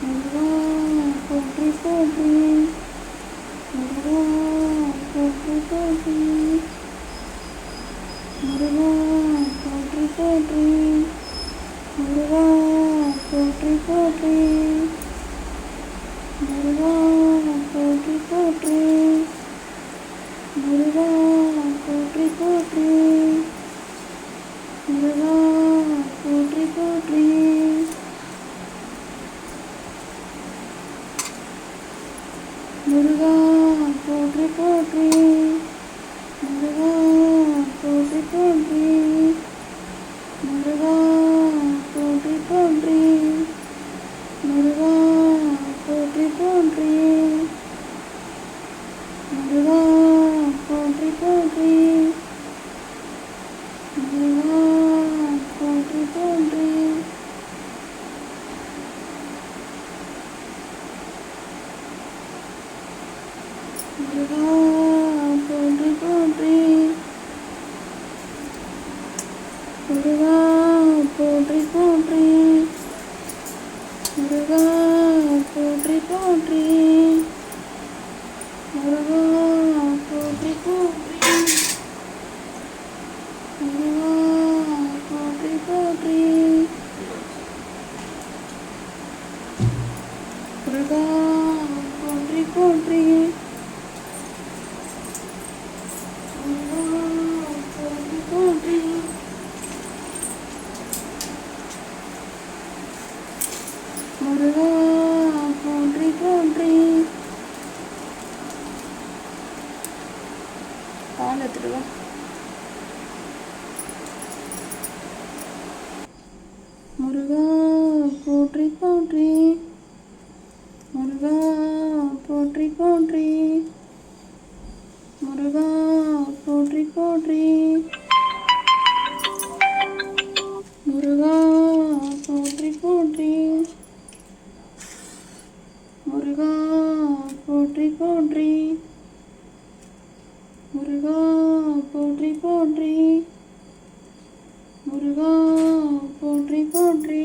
Portray పోట్రీ పోట్రీ పోట్రీ మురుగా పోట్రీ పోట్రీ మురుగా முருகா போற்றி போற்றி முருகா போற்றி போற்றி முருகா போற்றி போற்றி முருகா போற்றி போற்றி முருகா போற்றி போற்றி முருகா முருகா போன்றி போன்றியே முருகா போன்றி போன்றி பால் எடுத்துடுவா. முருகா போற்றி போற்றி. முருகா போற்றி போற்றி. முருகா போற்றி போற்றி. முருகா போற்றி போற்றி. முருகா போற்றி போற்றி. முருகா போற்றி போற்றி. முருகா போற்றி போற்றி.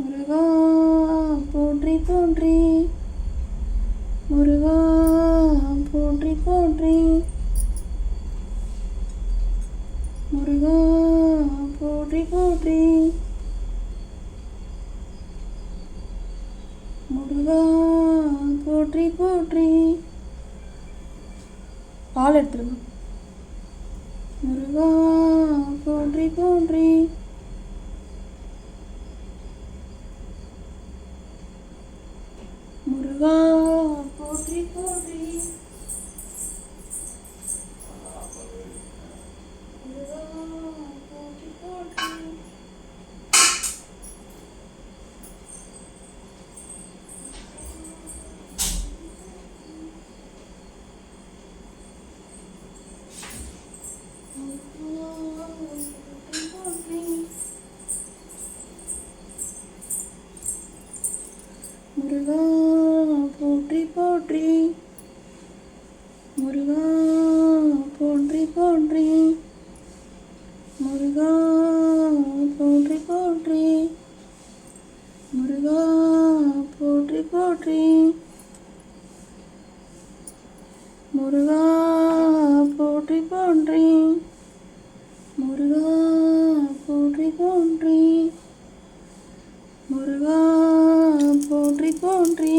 முருகா போற்றி போற்றி. முருகா போற்றி போற்றி. முருகா போற்றி போற்றி. முருகா போற்றி போற்றி. பால் எடுத்துருங்க. முருகா போற்றி போற்றி. போற்றி. முருகா போற்றி போன்றி முருகா போற்றி போன்றி முருகா போற்றி போன்றி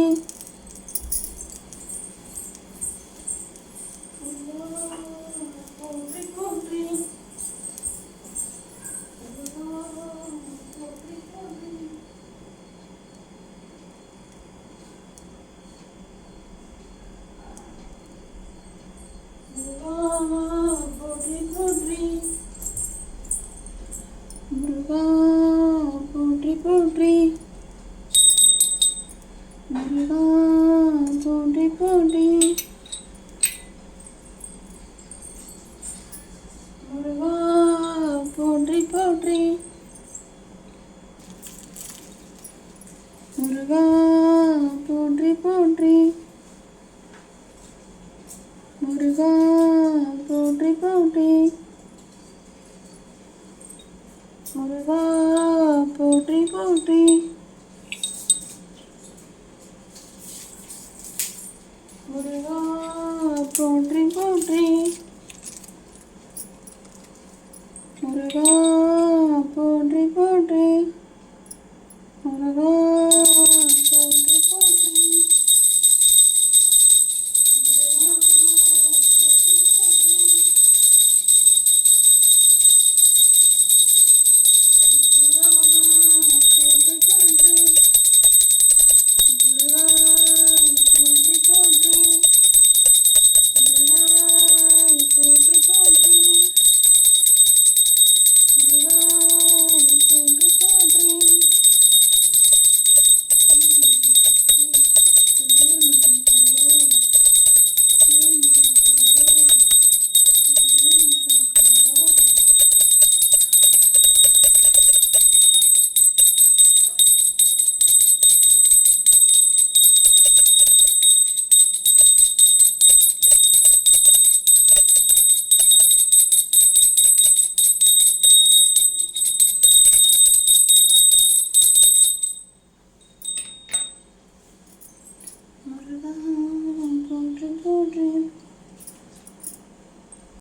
முருகா போற்றி போற்றி. முருகா போற்றி போற்றி. முருகா போற்றி போற்றி. முருகா போற்றி போற்றி. முருகா போற்றி போற்றி முருகா போற்றி போற்றி முருகா போன்றி போற்றி. முருகா போன்றி போன்றி